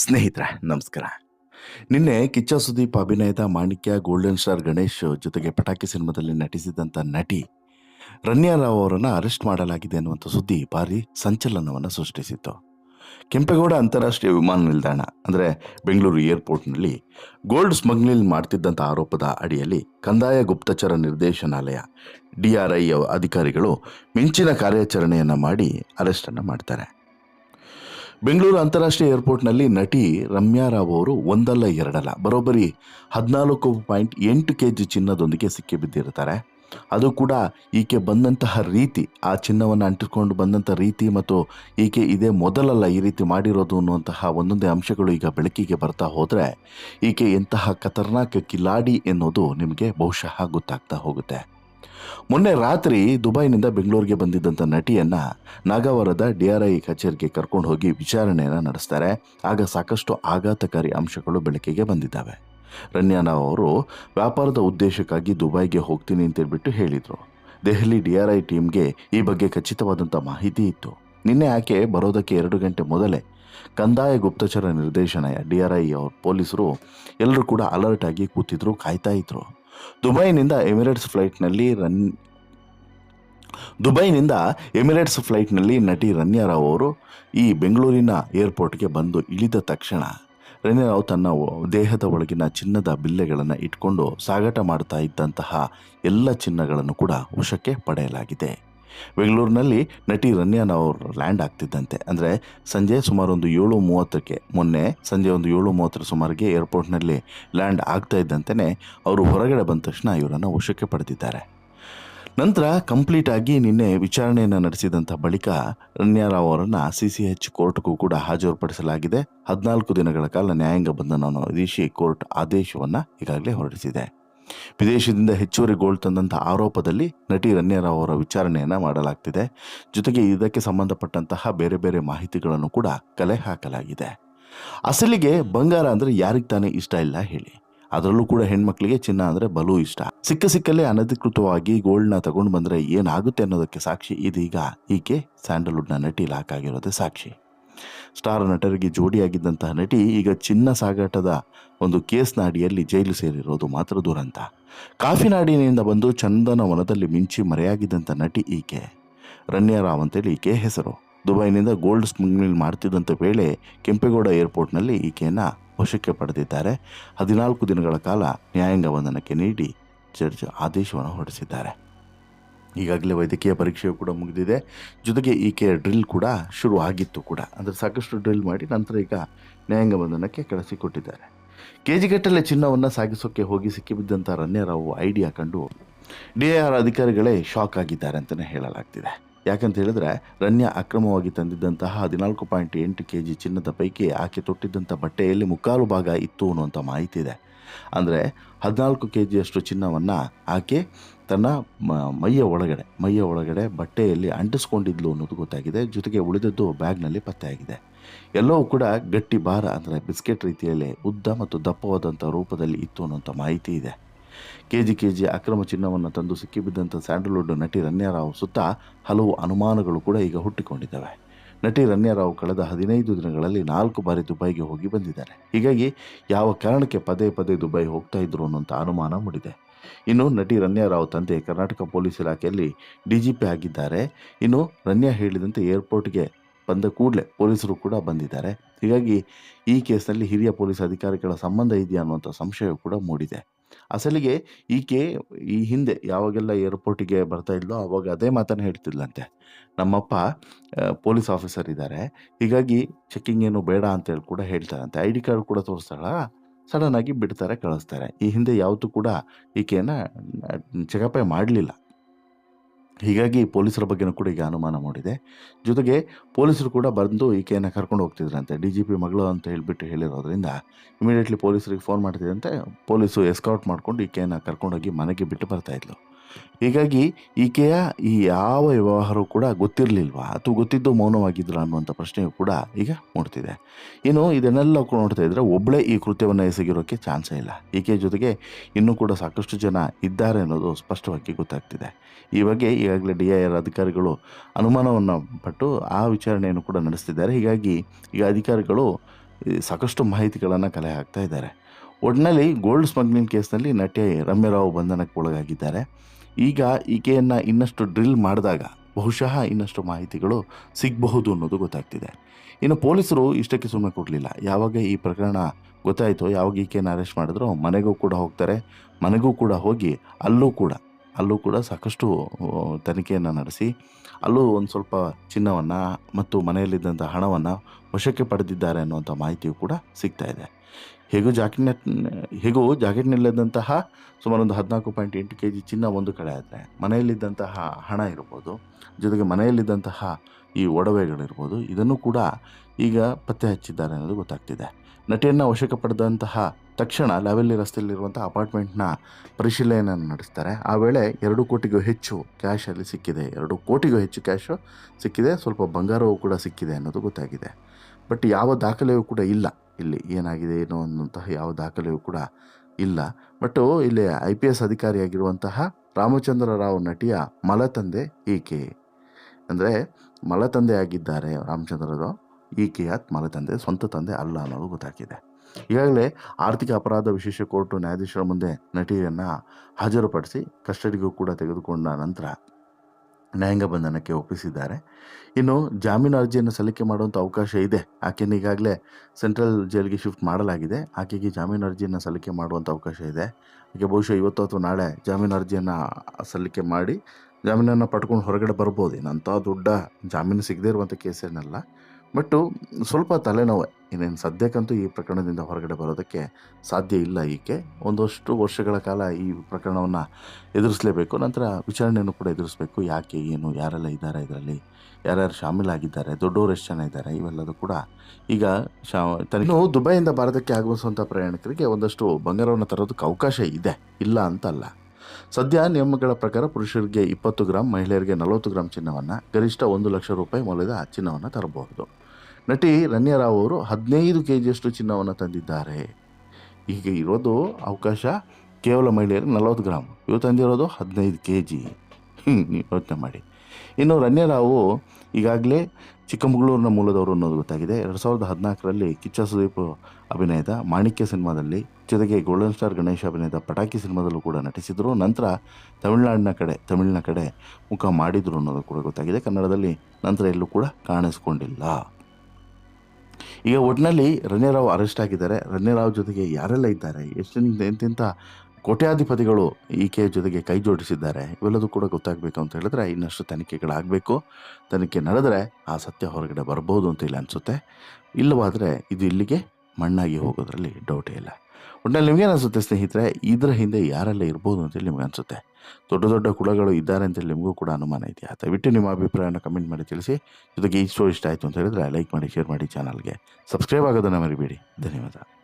ಸ್ನೇಹಿತರೆ, ನಮಸ್ಕಾರ. ನಿನ್ನೆ ಕಿಚ್ಚ ಸುದೀಪ್ ಅಭಿನಯದ ಮಾಣಿಕ್ಯ ಗೋಲ್ಡನ್ ಸ್ಟಾರ್ ಗಣೇಶ್ ಜೊತೆಗೆ ಪಟಾಕಿ ಸಿನಿಮಾದಲ್ಲಿ ನಟಿಸಿದಂಥ ನಟಿ ರನ್ಯಾ ರಾವ್ ಅವರನ್ನು ಅರೆಸ್ಟ್ ಮಾಡಲಾಗಿದೆ ಅನ್ನುವಂಥ ಸುದ್ದಿ ಭಾರಿ ಸಂಚಲನವನ್ನು ಸೃಷ್ಟಿಸಿತ್ತು. ಕೆಂಪೇಗೌಡ ಅಂತಾರಾಷ್ಟ್ರೀಯ ವಿಮಾನ ನಿಲ್ದಾಣ, ಅಂದರೆ ಬೆಂಗಳೂರು ಏರ್ಪೋರ್ಟ್ನಲ್ಲಿ ಗೋಲ್ಡ್ ಸ್ಮಗ್ಲಿಂಗ್ ಮಾಡ್ತಿದ್ದಂಥ ಆರೋಪದ ಅಡಿಯಲ್ಲಿ ಕಂದಾಯ ಗುಪ್ತಚರ ನಿರ್ದೇಶನಾಲಯ, ಡಿ ಆರ್ ಐ ಅಧಿಕಾರಿಗಳು ಮಿಂಚಿನ ಕಾರ್ಯಾಚರಣೆಯನ್ನು ಮಾಡಿ ಅರೆಸ್ಟನ್ನು ಮಾಡ್ತಾರೆ. ಬೆಂಗಳೂರು ಅಂತಾರಾಷ್ಟ್ರೀಯ ಏರ್ಪೋರ್ಟ್ನಲ್ಲಿ ನಟಿ ರಮ್ಯಾ ರಾವ್ ಅವರು ಒಂದಲ್ಲ ಎರಡಲ್ಲ. ಬರೋಬ್ಬರಿ ಹದಿನಾಲ್ಕು ಪಾಯಿಂಟ್ ಎಂಟು ಕೆ ಜಿ ಚಿನ್ನದೊಂದಿಗೆ ಸಿಕ್ಕಿ ಬಿದ್ದಿರ್ತಾರೆ ಅದು ಕೂಡ ಈಕೆ ಬಂದಂತಹ ರೀತಿ, ಆ ಚಿನ್ನವನ್ನು ಅಂಟಿಸ್ಕೊಂಡು ಬಂದಂಥ ರೀತಿ ಮತ್ತು ಈಕೆ ಇದೇ ಮೊದಲಲ್ಲ ಈ ರೀತಿ ಮಾಡಿರೋದು ಅನ್ನುವಂತಹ ಒಂದೊಂದೇ ಅಂಶಗಳು ಈಗ ಬೆಳಕಿಗೆ ಬರ್ತಾ ಹೋದರೆ ಈಕೆ ಎಂತಹ ಖತರ್ನಾಕ್ ಕಿಲಾಡಿ ಎನ್ನುವುದು ನಿಮಗೆ ಬಹುಶಃ ಗೊತ್ತಾಗ್ತಾ ಹೋಗುತ್ತೆ. ಮೊನ್ನೆ ರಾತ್ರಿ ದುಬೈನಿಂದ ಬೆಂಗಳೂರಿಗೆ ಬಂದಿದ್ದಂಥ ನಟಿಯನ್ನ ನಾಗಾವರದ ಡಿ ಆರ್ ಐ ಕಚೇರಿಗೆ ಕರ್ಕೊಂಡು ಹೋಗಿ ವಿಚಾರಣೆಯನ್ನು ನಡೆಸ್ತಾರೆ. ಆಗ ಸಾಕಷ್ಟು ಆಘಾತಕಾರಿ ಅಂಶಗಳು ಬೆಳಕಿಗೆ ಬಂದಿದ್ದಾವೆ. ರನ್ಯಾನಾವ್ ಅವರು, ವ್ಯಾಪಾರದ ಉದ್ದೇಶಕ್ಕಾಗಿ ದುಬೈಗೆ ಹೋಗ್ತೀನಿ ಅಂತೇಳ್ಬಿಟ್ಟು ಹೇಳಿದರು. ದೆಹಲಿ ಡಿ ಆರ್ ಐ ಟೀಮ್ಗೆ ಈ ಬಗ್ಗೆ ಖಚಿತವಾದಂಥ ಮಾಹಿತಿ ಇತ್ತು. ನಿನ್ನೆ ಆಕೆ ಬರೋದಕ್ಕೆ ಎರಡು ಗಂಟೆ ಮೊದಲೇ ಕಂದಾಯ ಗುಪ್ತಚರ ನಿರ್ದೇಶನಾಲಯ ಡಿ ಆರ್ ಐ ಅವ್ರ ಪೊಲೀಸರು ಎಲ್ಲರೂ ಕೂಡ ಅಲರ್ಟ್ ಆಗಿ ಕೂತಿದ್ರು, ಕಾಯ್ತಾ ಇದ್ರು. ದುಬೈನಿಂದ ಎಮಿರೇಟ್ಸ್ ಫ್ಲೈಟ್ನಲ್ಲಿ ರನ್ ದುಬೈನಿಂದ ಎಮಿರೇಟ್ಸ್ ಫ್ಲೈಟ್ನಲ್ಲಿ ನಟಿ ರನ್ಯಾ ರಾವ್ ಅವರು ಈ ಬೆಂಗಳೂರಿನ ಏರ್ಪೋರ್ಟ್ಗೆ ಬಂದು ಇಳಿದ ತಕ್ಷಣ ರನ್ಯಾ ರಾವ್ ತನ್ನ ದೇಹದ ಒಳಗಿನ ಚಿನ್ನದ ಬಿಲ್ಲೆಗಳನ್ನು ಇಟ್ಕೊಂಡು ಸಾಗಾಟ ಮಾಡ್ತಾ ಇದ್ದಂತಹ ಎಲ್ಲ ಚಿನ್ನಗಳನ್ನು ಕೂಡ ವಶಕ್ಕೆ ಪಡೆಯಲಾಗಿದೆ. ಬೆಂಗಳೂರಿನಲ್ಲಿ ನಟಿ ರನ್ಯಾನ್ ಅವರು ಲ್ಯಾಂಡ್ ಆಗ್ತಿದ್ದಂತೆ. ಅಂದರೆ ಸಂಜೆ ಸುಮಾರು ಒಂದು ಏಳು ಮೂವತ್ತಕ್ಕೆ, ಮೊನ್ನೆ ಸಂಜೆ ಒಂದು ಏಳು ಮೂವತ್ತರ ಸುಮಾರಿಗೆ ಏರ್ಪೋರ್ಟ್ನಲ್ಲಿ ಲ್ಯಾಂಡ್ ಆಗ್ತಾ ಇದ್ದಂತೆಯೇ ಅವರು ಹೊರಗಡೆ ಬಂದ ತಕ್ಷಣ ಇವರನ್ನು ವಶಕ್ಕೆ ಪಡೆದಿದ್ದಾರೆ. ನಂತರ ಕಂಪ್ಲೀಟ್ ಆಗಿ ನಿನ್ನೆ ವಿಚಾರಣೆಯನ್ನು ನಡೆಸಿದಂಥ ಬಳಿಕ ರನ್ಯಾರಾವ್ ಅವರನ್ನು ಸಿ ಸಿ ಎಚ್ ಕೋರ್ಟ್ಗೂ ಕೂಡ ಹಾಜರುಪಡಿಸಲಾಗಿದೆ. ಹದಿನಾಲ್ಕು ದಿನಗಳ ಕಾಲ ನ್ಯಾಯಾಂಗ ಬಂಧನವನ್ನು ವಿದೇಶಿ ಕೋರ್ಟ್ ಆದೇಶವನ್ನು ಈಗಾಗಲೇ ಹೊರಡಿಸಿದೆ. ವಿದೇಶದಿಂದ ಹೆಚ್ಚುವರಿ ಗೋಲ್ಡ್ ತಂದಂಥ ಆರೋಪದಲ್ಲಿ ನಟಿ ರನ್ಯರಾವ್ ಅವರ ವಿಚಾರಣೆಯನ್ನು ಮಾಡಲಾಗ್ತಿದೆ. ಜೊತೆಗೆ ಇದಕ್ಕೆ ಸಂಬಂಧಪಟ್ಟಂತಹ ಬೇರೆ ಬೇರೆ ಮಾಹಿತಿಗಳನ್ನು ಕೂಡ ಕಲೆ ಹಾಕಲಾಗಿದೆ. ಅಸಲಿಗೆ ಬಂಗಾರ ಅಂದರೆ ಯಾರಿಗೆ ತಾನೇ ಇಷ್ಟ ಇಲ್ಲ ಹೇಳಿ. ಅದರಲ್ಲೂ ಕೂಡ ಹೆಣ್ಮಕ್ಳಿಗೆ ಚಿನ್ನ ಅಂದರೆ ಬಲು ಇಷ್ಟ. ಸಿಕ್ಕ ಸಿಕ್ಕಲ್ಲೇ ಅನಧಿಕೃತವಾಗಿ ಗೋಲ್ಡ್ನ ತಗೊಂಡು ಬಂದರೆ ಏನಾಗುತ್ತೆ ಅನ್ನೋದಕ್ಕೆ ಸಾಕ್ಷಿ ಇದೀಗ ಈಕೆ ಸ್ಯಾಂಡಲ್ವುಡ್ನ ನಟಿ ಲಾಕ್ ಆಗಿರೋದೇ ಸಾಕ್ಷಿ. ಸ್ಟಾರ್ ನಟರಿಗೆ ಜೋಡಿಯಾಗಿದ್ದಂತಹ ನಟಿ ಈಗ ಚಿನ್ನ ಸಾಗಾಟದ ಒಂದು ಕೇಸ್ನ ಅಡಿಯಲ್ಲಿ ಜೈಲು ಸೇರಿರೋದು ಮಾತ್ರ ದುರಂತ. ಕಾಫಿನಾಡಿನಿಂದ ಬಂದು ಚಂದನ ವನದಲ್ಲಿ ಮಿಂಚಿ ಮರೆಯಾಗಿದ್ದಂಥ ನಟಿ ಈಕೆ. ರಣ್ಯರಾವ್ ರಾವ್ ಅಂತೇಳಿ ಈಕೆ ಹೆಸರು. ದುಬೈನಿಂದ ಗೋಲ್ಡ್ ಸ್ಮಗ್ಲಿಂಗ್ ಮಾಡ್ತಿದ್ದಂಥ ವೇಳೆ ಕೆಂಪೇಗೌಡ ಏರ್ಪೋರ್ಟ್ನಲ್ಲಿ ಈಕೆಯನ್ನು ವಶಕ್ಕೆ ಪಡೆದಿದ್ದಾರೆ. ಹದಿನಾಲ್ಕು ದಿನಗಳ ಕಾಲ ನ್ಯಾಯಾಂಗ ಬಂಧನಕ್ಕೆ ನೀಡಿ ಜಡ್ಜ್ ಆದೇಶವನ್ನು ಹೊರಡಿಸಿದ್ದಾರೆ. ಈಗಾಗಲೇ ವೈದ್ಯಕೀಯ ಪರೀಕ್ಷೆಯು ಕೂಡ ಮುಗಿದಿದೆ. ಜೊತೆಗೆ ಈಕೆಯ ಡ್ರಿಲ್ ಕೂಡ ಶುರು ಆಗಿತ್ತು ಕೂಡ. ಅಂದರೆ ಸಾಕಷ್ಟು ಡ್ರಿಲ್ ಮಾಡಿ ನಂತರ ಈಗ ನ್ಯಾಯಾಂಗ ಬಂಧನಕ್ಕೆ ಕಳಿಸಿಕೊಟ್ಟಿದ್ದಾರೆ. ಕೆ ಜಿಗಟ್ಟಲೆ ಚಿನ್ನವನ್ನು ಸಾಗಿಸೋಕ್ಕೆ ಹೋಗಿ ಸಿಕ್ಕಿಬಿದ್ದಂಥ ರನ್ಯರಾವು ಐಡಿಯಾ ಕಂಡು ಡಿ ಆರ್ ಅಧಿಕಾರಿಗಳೇ ಶಾಕ್ ಆಗಿದ್ದಾರೆ ಅಂತಲೇ ಹೇಳಲಾಗ್ತಿದೆ. ಯಾಕಂತ ಹೇಳಿದ್ರೆ ರನ್ಯ ಅಕ್ರಮವಾಗಿ ತಂದಿದ್ದಂತಹ ಹದಿನಾಲ್ಕು ಪಾಯಿಂಟ್ ಎಂಟು ಕೆ ಜಿ ಚಿನ್ನದ ಪೈಕಿ ಆಕೆ ತೊಟ್ಟಿದ್ದಂಥ ಬಟ್ಟೆಯಲ್ಲಿ ಮುಕ್ಕಾಲು ಭಾಗ ಇತ್ತು ಅನ್ನುವಂಥ ಮಾಹಿತಿ ಇದೆ. ಅಂದರೆ ಹದಿನಾಲ್ಕು ಕೆ ಜಿಯಷ್ಟು ಚಿನ್ನವನ್ನು ಆಕೆ ತನ್ನ ಮೈಯ ಒಳಗಡೆ ಮೈಯ ಒಳಗಡೆ ಬಟ್ಟೆಯಲ್ಲಿ ಅಂಟಿಸ್ಕೊಂಡಿದ್ಲು ಅನ್ನೋದು ಗೊತ್ತಾಗಿದೆ. ಜೊತೆಗೆ ಉಳಿದದ್ದು ಬ್ಯಾಗ್ನಲ್ಲಿ ಪತ್ತೆಯಾಗಿದೆ ಎಲ್ಲವೂ ಕೂಡ ಗಟ್ಟಿ ಭಾರ ಅಂದರೆ ಬಿಸ್ಕೆಟ್ ರೀತಿಯಲ್ಲಿ ಉದ್ದ ಮತ್ತು ದಪ್ಪವಾದಂಥ ರೂಪದಲ್ಲಿ ಇತ್ತು ಅನ್ನೋಂಥ ಮಾಹಿತಿ ಇದೆ. ಕೆ ಜಿ ಕೆ ಜಿ ಅಕ್ರಮ ಚಿನ್ನವನ್ನು ತಂದು ಸಿಕ್ಕಿಬಿದ್ದಂಥ ಸ್ಯಾಂಡಲ್ವುಡ್ ನಟಿ ರನ್ಯಾರಾವ್ ಸುತ್ತ ಹಲವು ಅನುಮಾನಗಳು ಕೂಡ ಈಗ ಹುಟ್ಟಿಕೊಂಡಿದ್ದಾವೆ. ನಟಿ ರನ್ಯಾರಾವ್ ಕಳೆದ ಹದಿನೈದು ದಿನಗಳಲ್ಲಿ ನಾಲ್ಕು ಬಾರಿ ದುಬೈಗೆ ಹೋಗಿ ಬಂದಿದ್ದಾರೆ. ಹೀಗಾಗಿ ಯಾವ ಕಾರಣಕ್ಕೆ ಪದೇ ಪದೇ ದುಬೈ ಹೋಗ್ತಾ ಇದ್ರು ಅನ್ನೋಂಥ ಅನುಮಾನ ಮೂಡಿದೆ. ಇನ್ನು ನಟಿ ರನ್ಯಾರಾವ್ ತಂದೆ ಕರ್ನಾಟಕ ಪೊಲೀಸ್ ಇಲಾಖೆಯಲ್ಲಿ ಡಿ ಜಿ ಪಿ ಆಗಿದ್ದಾರೆ. ಇನ್ನು ರನ್ಯಾ ಹೇಳಿದಂತೆ ಏರ್ಪೋರ್ಟ್ಗೆ ಬಂದ ಕೂಡಲೇ ಪೊಲೀಸರು ಕೂಡ ಬಂದಿದ್ದಾರೆ. ಹೀಗಾಗಿ ಈ ಕೇಸ್ನಲ್ಲಿ ಹಿರಿಯ ಪೊಲೀಸ್ ಅಧಿಕಾರಿಗಳ ಸಂಬಂಧ ಇದೆಯಾ ಅನ್ನುವಂಥ ಸಂಶಯ ಕೂಡ ಮೂಡಿದೆ. ಅಸಲಿಗೆ ಈಕೆ ಈ ಹಿಂದೆ ಯಾವಾಗೆಲ್ಲ ಏರ್ಪೋರ್ಟಿಗೆ ಬರ್ತಾ ಇದ್ಲೋ ಅವಾಗ ಅದೇ ಮಾತನ್ನು ಹೇಳ್ತಿದ್ಲಂತೆ. ನಮ್ಮಪ್ಪ ಪೊಲೀಸ್ ಆಫೀಸರ್ ಇದ್ದಾರೆ. ಹೀಗಾಗಿ ಚೆಕ್ಕಿಂಗ್ ಏನು ಬೇಡ ಅಂತೇಳಿ ಕೂಡ ಹೇಳ್ತಾರಂತೆ. ಐ ಡಿ ಕಾರ್ಡ್ ಕೂಡ ತೋರಿಸ್ತಾಳ? ಸಡನ್ ಆಗಿ ಬಿಡ್ತಾರೆ, ಕಳಿಸ್ತಾರೆ. ಈ ಹಿಂದೆ ಯಾವತ್ತೂ ಕೂಡ ಈಕೆಯನ್ನು ಚೆಕಪೇ ಮಾಡಲಿಲ್ಲ. ಹೀಗಾಗಿ ಪೊಲೀಸರ ಬಗ್ಗೆನೂ ಕೂಡ ಈಗ ಅನುಮಾನ ಮೂಡಿದೆ. ಜೊತೆಗೆ ಪೊಲೀಸರು ಕೂಡ ಬಂದು ಈಕೆಯನ್ನು ಕರ್ಕೊಂಡು ಹೋಗ್ತಿದ್ರಂತೆ. ಡಿ ಜಿ ಪಿ ಮಗಳು ಅಂತ ಹೇಳಿಬಿಟ್ಟು ಹೇಳಿರೋದ್ರಿಂದ ಇಮಿಡಿಯೇಟ್ಲಿ ಪೊಲೀಸರಿಗೆ ಫೋನ್ ಮಾಡ್ತಿದ್ದಂತೆ ಪೊಲೀಸು ಎಸ್ಕೌಟ್ ಮಾಡ್ಕೊಂಡು ಈಕೆಯನ್ನು ಕರ್ಕೊಂಡೋಗಿ ಮನೆಗೆ ಬಿಟ್ಟು ಬರ್ತಾ ಇದ್ಲು. ಹೀಗಾಗಿ ಈಕೆಯ ಈ ಯಾವ ವ್ಯವಹಾರವೂ ಕೂಡ ಗೊತ್ತಿರಲಿಲ್ವಾ? ಅಥವಾ ಗೊತ್ತಿದ್ದು ಮೌನವಾಗಿದ್ರ ಅನ್ನುವಂಥ ಪ್ರಶ್ನೆಯು ಕೂಡ ಈಗ ಮೂಡ್ತಿದೆ. ಇನ್ನು ಇದನ್ನೆಲ್ಲ ನೋಡ್ತಾ ಇದ್ದರೆ ಒಬ್ಬಳೇ ಈ ಕೃತ್ಯವನ್ನು ಎಸಗಿರೋಕ್ಕೆ ಚಾನ್ಸೇ ಇಲ್ಲ. ಈಕೆಯ ಜೊತೆಗೆ ಇನ್ನೂ ಕೂಡ ಸಾಕಷ್ಟು ಜನ ಇದ್ದಾರೆ ಅನ್ನೋದು ಸ್ಪಷ್ಟವಾಗಿ ಗೊತ್ತಾಗ್ತಿದೆ. ಈ ಬಗ್ಗೆ ಈಗಾಗಲೇ ಡಿ ಐ ಆರ್ ಅಧಿಕಾರಿಗಳು ಅನುಮಾನವನ್ನು ಪಟ್ಟು ಆ ವಿಚಾರಣೆಯನ್ನು ಕೂಡ ನಡೆಸ್ತಿದ್ದಾರೆ. ಹೀಗಾಗಿ ಈಗ ಅಧಿಕಾರಿಗಳು ಸಾಕಷ್ಟು ಮಾಹಿತಿಗಳನ್ನು ಕಲೆ ಹಾಕ್ತಾ ಇದ್ದಾರೆ. ಒಟ್ಟಿನಲ್ಲಿ ಗೋಲ್ಡ್ ಸ್ಮಗ್ಲಿಂಗ್ ಕೇಸ್ನಲ್ಲಿ ನಟಿ ರಮ್ಯರಾವ್ ಬಂಧನಕ್ಕೆ ಒಳಗಾಗಿದ್ದಾರೆ. ಈಗ ಈಕೆಯನ್ನು ಇನ್ನಷ್ಟು ಡ್ರಿಲ್ ಮಾಡಿದಾಗ ಬಹುಶಃ ಇನ್ನಷ್ಟು ಮಾಹಿತಿಗಳು ಸಿಗಬಹುದು ಅನ್ನೋದು ಗೊತ್ತಾಗ್ತಿದೆ. ಇನ್ನು ಪೊಲೀಸರು ಇಷ್ಟಕ್ಕೆ ಸುಮ್ಮನೆ ಕೊಡಲಿಲ್ಲ. ಯಾವಾಗ ಈ ಪ್ರಕರಣ ಗೊತ್ತಾಯಿತು, ಯಾವಾಗ ಈಕೆಯನ್ನು ಅರೆಸ್ಟ್ ಮಾಡಿದ್ರು ಮನೆಗೂ ಕೂಡ ಹೋಗ್ತಾರೆ. ಮನೆಗೂ ಕೂಡ ಹೋಗಿ ಅಲ್ಲೂ ಕೂಡ ಅಲ್ಲೂ ಕೂಡ ಸಾಕಷ್ಟು ತನಿಖೆಯನ್ನು ನಡೆಸಿ, ಅಲ್ಲೂ ಒಂದು ಸ್ವಲ್ಪ ಚಿನ್ನವನ್ನು ಮತ್ತು ಮನೆಯಲ್ಲಿದ್ದಂಥ ಹಣವನ್ನು ವಶಕ್ಕೆ ಪಡೆದಿದ್ದಾರೆ ಅನ್ನುವಂಥ ಮಾಹಿತಿಯು ಕೂಡ ಸಿಗ್ತಾ ಇದೆ. ಹೇಗೂ ಜಾಕೆಟ್ನೆಟ್ ಹೇಗೂ ಜಾಕೆಟ್ನಲ್ಲಿದ್ದಂತಹ ಸುಮಾರು ಒಂದು ಹದಿನಾಲ್ಕು ಪಾಯಿಂಟ್ ಎಂಟು ಕೆ ಜಿ ಚಿನ್ನ ಒಂದು ಕಡೆ ಆದರೆ ಮನೆಯಲ್ಲಿದ್ದಂತಹ ಹಣ ಇರ್ಬೋದು, ಜೊತೆಗೆ ಮನೆಯಲ್ಲಿದ್ದಂತಹ ಈ ಒಡವೆಗಳಿರ್ಬೋದು, ಇದನ್ನು ಕೂಡ ಈಗ ಪತ್ತೆ ಹಚ್ಚಿದ್ದಾರೆ ಅನ್ನೋದು ಗೊತ್ತಾಗ್ತಿದೆ. ನಟಿಯನ್ನು ವಶಕ್ಕೆ ಪಡೆದಂತಹ ತಕ್ಷಣ ಲಾವೆಲ್ಲಿ ರಸ್ತೆಯಲ್ಲಿರುವಂಥ ಅಪಾರ್ಟ್ಮೆಂಟ್ನ ಪರಿಶೀಲನೆಯನ್ನು ನಡೆಸ್ತಾರೆ. ಆ ವೇಳೆ ಎರಡು ಕೋಟಿಗೂ ಹೆಚ್ಚು ಕ್ಯಾಶ್ ಅಲ್ಲಿ ಸಿಕ್ಕಿದೆ. ಎರಡು ಕೋಟಿಗೂ ಹೆಚ್ಚು ಕ್ಯಾಶು ಸಿಕ್ಕಿದೆ. ಸ್ವಲ್ಪ ಬಂಗಾರವೂ ಕೂಡ ಸಿಕ್ಕಿದೆ ಅನ್ನೋದು ಗೊತ್ತಾಗಿದೆ. ಬಟ್ ಯಾವ ದಾಖಲೆಯೂ ಕೂಡ ಇಲ್ಲ. ಇಲ್ಲಿ ಏನಾಗಿದೆ, ಏನೋ ಅನ್ನುವಂತಹ ಯಾವ ದಾಖಲೆಯೂ ಕೂಡ ಇಲ್ಲ. ಬಟ್ ಇಲ್ಲಿ ಐ ಪಿ ಎಸ್ ಅಧಿಕಾರಿಯಾಗಿರುವಂತಹ ರಾಮಚಂದ್ರ ರಾವ್ ನಟಿಯ ಮಲತಂದೆ ಈಕೆ ಅಂದರೆ ಮಲತಂದೆ ಆಗಿದ್ದಾರೆ ರಾಮಚಂದ್ರ ರಾವ್. ಈಕೆಯ ಮಲತಂದೆ, ಸ್ವಂತ ತಂದೆ ಅಲ್ಲ ಅನ್ನೋದು ಗೊತ್ತಾಗಿದೆ ಈಗಾಗಲೇ ಆರ್ಥಿಕ ಅಪರಾಧ ವಿಶೇಷ ಕೋರ್ಟು ನ್ಯಾಯಾಧೀಶರ ಮುಂದೆ ನಟಿಯನ್ನು ಹಾಜರುಪಡಿಸಿ ಕಸ್ಟಡಿಗೂ ಕೂಡ ತೆಗೆದುಕೊಂಡ ನಂತರ ನ್ಯಾಯಾಂಗ ಬಂಧನಕ್ಕೆ ಒಪ್ಪಿಸಿದ್ದಾರೆ. ಇನ್ನು ಜಾಮೀನು ಅರ್ಜಿಯನ್ನು ಸಲ್ಲಿಕೆ ಮಾಡುವಂಥ ಅವಕಾಶ ಇದೆ. ಆಕೆಯನ್ನು ಈಗಾಗಲೇ ಸೆಂಟ್ರಲ್ ಜೈಲಿಗೆ ಶಿಫ್ಟ್ ಮಾಡಲಾಗಿದೆ. ಆಕೆಗೆ ಜಾಮೀನು ಅರ್ಜಿಯನ್ನು ಸಲ್ಲಿಕೆ ಮಾಡುವಂಥ ಅವಕಾಶ ಇದೆ. ಆಕೆ ಬಹುಶಃ ಇವತ್ತು ಅಥವಾ ನಾಳೆ ಜಾಮೀನು ಅರ್ಜಿಯನ್ನು ಸಲ್ಲಿಕೆ ಮಾಡಿ ಜಾಮೀನನ್ನು ಪಡ್ಕೊಂಡು ಹೊರಗಡೆ ಬರ್ಬೋದು. ಇನ್ನಂಥ ದೊಡ್ಡ ಜಾಮೀನು ಸಿಗದೇ ಇರುವಂಥ ಕೇಸೇನಲ್ಲ. ಬಟ್ಟು ಸ್ವಲ್ಪ ತಲೆನೋವೆ. ಇನ್ನೇನು ಸದ್ಯಕ್ಕಂತೂ ಈ ಪ್ರಕರಣದಿಂದ ಹೊರಗಡೆ ಬರೋದಕ್ಕೆ ಸಾಧ್ಯ ಇಲ್ಲ ಈಕೆ. ಒಂದಷ್ಟು ವರ್ಷಗಳ ಕಾಲ ಈ ಪ್ರಕರಣವನ್ನು ಎದುರಿಸಲೇಬೇಕು. ನಂತರ ವಿಚಾರಣೆಯನ್ನು ಕೂಡ ಎದುರಿಸಬೇಕು. ಯಾಕೆ, ಏನು, ಯಾರೆಲ್ಲ ಇದ್ದಾರೆ ಇದರಲ್ಲಿ? ಯಾರ್ಯಾರು ಶಾಮೀಲಾಗಿದ್ದಾರೆ? ದೊಡ್ಡವರು ಎಷ್ಟು ಜನ ಇದ್ದಾರೆ? ಇವೆಲ್ಲದೂ ಕೂಡ ಈಗ ಶಾ ತನ್ನ- ದುಬೈಯಿಂದ ಭಾರತಕ್ಕೆ ಆಗಮಿಸುವಂಥ ಪ್ರಯಾಣಿಕರಿಗೆ ಒಂದಷ್ಟು ಬಂಗಾರವನ್ನು ತರೋದಕ್ಕೆ ಅವಕಾಶ ಇದೆ. ಇಲ್ಲ ಅಂತಲ್ಲ. ಸದ್ಯ ನಿಯಮಗಳ ಪ್ರಕಾರ ಪುರುಷರಿಗೆ ಇಪ್ಪತ್ತು ಗ್ರಾಂ, ಮಹಿಳೆಯರಿಗೆ ನಲವತ್ತು ಗ್ರಾಂ ಚಿನ್ನವನ್ನು, ಗರಿಷ್ಠ ಒಂದು ಲಕ್ಷ ರೂಪಾಯಿ ಮೌಲ್ಯದ ಚಿನ್ನವನ್ನು ತರಬಹುದು. ನಟಿ ರನ್ಯರಾವ್ ಅವರು ಹದಿನೈದು ಕೆ ಜಿಯಷ್ಟು ಚಿನ್ನವನ್ನು ತಂದಿದ್ದಾರೆ. ಈಗ ಇರೋದು ಅವಕಾಶ ಕೇವಲ ಮಹಿಳೆಯರಿಗೆ ನಲವತ್ತು ಗ್ರಾಮ್ ಇವು ತಂದಿರೋದು ಹದಿನೈದು ಕೆ ಜಿ ಯೋಚನೆ ಮಾಡಿ. ಇನ್ನು ರನ್ಯರಾವು ಈಗಾಗಲೇ ಚಿಕ್ಕಮಗಳೂರಿನ ಮೂಲದವರು ಅನ್ನೋದು ಗೊತ್ತಾಗಿದೆ. ಎರಡು ಸಾವಿರದ ಹದಿನಾಲ್ಕರಲ್ಲಿ ಕಿಚ್ಚ ಸುದೀಪ್ ಅಭಿನಯದ ಮಾಣಿಕ್ಯ ಸಿನಿಮಾದಲ್ಲಿ ಜೊತೆಗೆ ಗೋಲ್ಡನ್ ಸ್ಟಾರ್ ಗಣೇಶ್ ಅಭಿನಯದ ಪಟಾಕಿ ಸಿನಿಮಾದಲ್ಲೂ ಕೂಡ ನಟಿಸಿದರು. ನಂತರ ತಮಿಳುನಾಡಿನ ಕಡೆ, ತಮಿಳಿನ ಕಡೆ ಮುಖ ಮಾಡಿದರು ಅನ್ನೋದು ಕೂಡ ಗೊತ್ತಾಗಿದೆ. ಕನ್ನಡದಲ್ಲಿ ನಂತರ ಎಲ್ಲೂ ಕೂಡ ಕಾಣಿಸ್ಕೊಂಡಿಲ್ಲ. ಈಗ ಒಟ್ಟಿನಲ್ಲಿ ರಣ್ಯರಾವ್ ಅರೆಸ್ಟ್ ಆಗಿದ್ದಾರೆ. ರಣ್ಯರಾವ್ ಜೊತೆಗೆ ಯಾರೆಲ್ಲ ಇದ್ದಾರೆ? ಎಷ್ಟು ಎಂತೆಂಥ ಕೋಟ್ಯಾಧಿಪತಿಗಳು ಈಕೆಯ ಜೊತೆಗೆ ಕೈ ಜೋಡಿಸಿದ್ದಾರೆ. ಇವೆಲ್ಲದೂ ಕೂಡ ಗೊತ್ತಾಗಬೇಕು ಅಂತ ಹೇಳಿದ್ರೆ ಇನ್ನಷ್ಟು ತನಿಖೆಗಳಾಗಬೇಕು. ತನಿಖೆ ನಡೆದರೆ ಆ ಸತ್ಯ ಹೊರಗಡೆ ಬರ್ಬೋದು ಅಂತ ಇಲ್ಲ ಅನಿಸುತ್ತೆ. ಇಲ್ಲವಾದರೆ ಇದು ಇಲ್ಲಿಗೆ ಮಣ್ಣಾಗಿ ಹೋಗೋದ್ರಲ್ಲಿ ಡೌಟೇ ಇಲ್ಲ. ಒಟ್ಟಿನಲ್ಲಿ ನಿಮಗೇನು ಅನಿಸುತ್ತೆ ಸ್ನೇಹಿತರೆ? ಇದರ ಹಿಂದೆ ಯಾರೆಲ್ಲ ಇರ್ಬೋದು ಅಂತೇಳಿ ನಿಮ್ಗೆ ಅನಿಸುತ್ತೆ. ದೊಡ್ಡ ದೊಡ್ಡ ಕುಳಗಳು ಇದ್ದಾರೆ ಅಂತೇಳಿ ನಿಮಗೂ ಕೂಡ ಅನುಮಾನ ಇದೆಯಾ ದಯವಿಟ್ಟು ನಿಮ್ಮ ಅಭಿಪ್ರಾಯನ ಕಮೆಂಟ್ ಮಾಡಿ ತಿಳಿಸಿ. ಜೊತೆಗೆ ಈ ಸ್ಟೋರಿ ಇಷ್ಟ ಆಯಿತು ಅಂತ ಹೇಳಿದ್ರೆ ಲೈಕ್ ಮಾಡಿ ಶೇರ್ ಮಾಡಿ ಚಾನಲ್ಗೆ ಸಬ್ಸ್ಕ್ರೈಬ್ ಆಗೋದನ್ನು ಮರಿಬೇಡಿ. ಧನ್ಯವಾದ.